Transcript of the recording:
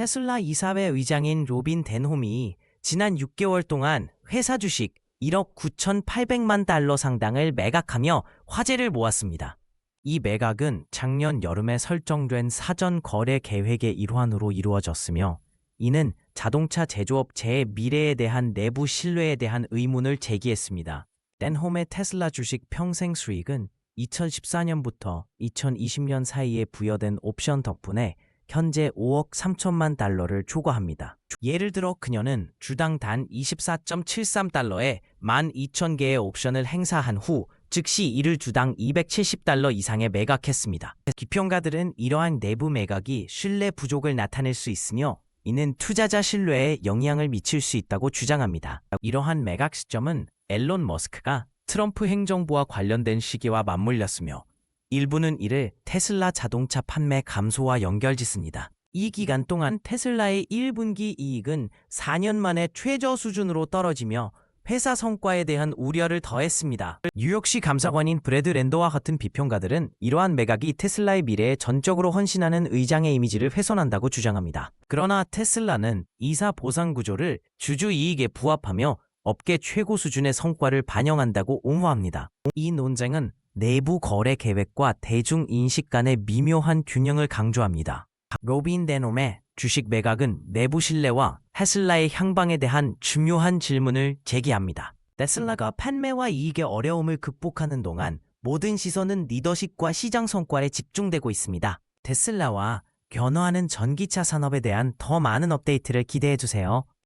테슬라 이사회 의장인 로빈 덴홈이 지난 6개월 동안 회사 주식 1억 9,800만 달러 상당을 매각하며 화제를 모았습니다. 이 매각은 작년 여름에 설정된 사전 거래 계획의 일환으로 이루어졌으며 이는 자동차 제조업체의 미래에 대한 내부 신뢰에 대한 의문을 제기했습니다. 덴홈의 테슬라 주식 평생 수익은 2014년부터 2020년 사이에 부여된 옵션 덕분에 현재 5억 3천만 달러를 초과합니다. 예를 들어 그녀는 주당 단 24.73달러에 12,000개의 옵션을 행사한 후 즉시 이를 주당 270달러 이상에 매각했습니다. 기평가들은 이러한 내부 매각이 신뢰 부족을 나타낼 수 있으며 이는 투자자 신뢰에 영향을 미칠 수 있다고 주장합니다. 이러한 매각 시점은 앨런 머스크가 트럼프 행정부와 관련된 시기와 맞물렸으며 일부는 이를 테슬라 자동차 판매 감소와 연결짓습니다. 이 기간 동안 테슬라의 1분기 이익은 4년 만에 최저 수준으로 떨어지며 회사 성과에 대한 우려를 더했습니다. 뉴욕시 감사관인 브래드 랜더와 같은 비평가들은 이러한 매각이 테슬라의 미래에 전적으로 헌신하는 의장의 이미지를 훼손한다고 주장합니다. 그러나 테슬라는 이사 보상 구조를 주주 이익에 부합하며 업계 최고 수준의 성과를 반영한다고 옹호합니다. 이 논쟁은 내부 거래 계획과 대중 인식 간의 미묘한 균형을 강조합니다. 로빈 데놈의 주식 매각은 내부 신뢰와 테슬라의 향방에 대한 중요한 질문을 제기합니다. 테슬라가 판매와 이익의 어려움을 극복하는 동안 모든 시선은 리더십과 시장 성과에 집중되고 있습니다. 테슬라와 변화하는 전기차 산업에 대한 더 많은 업데이트를 기대해 주세요.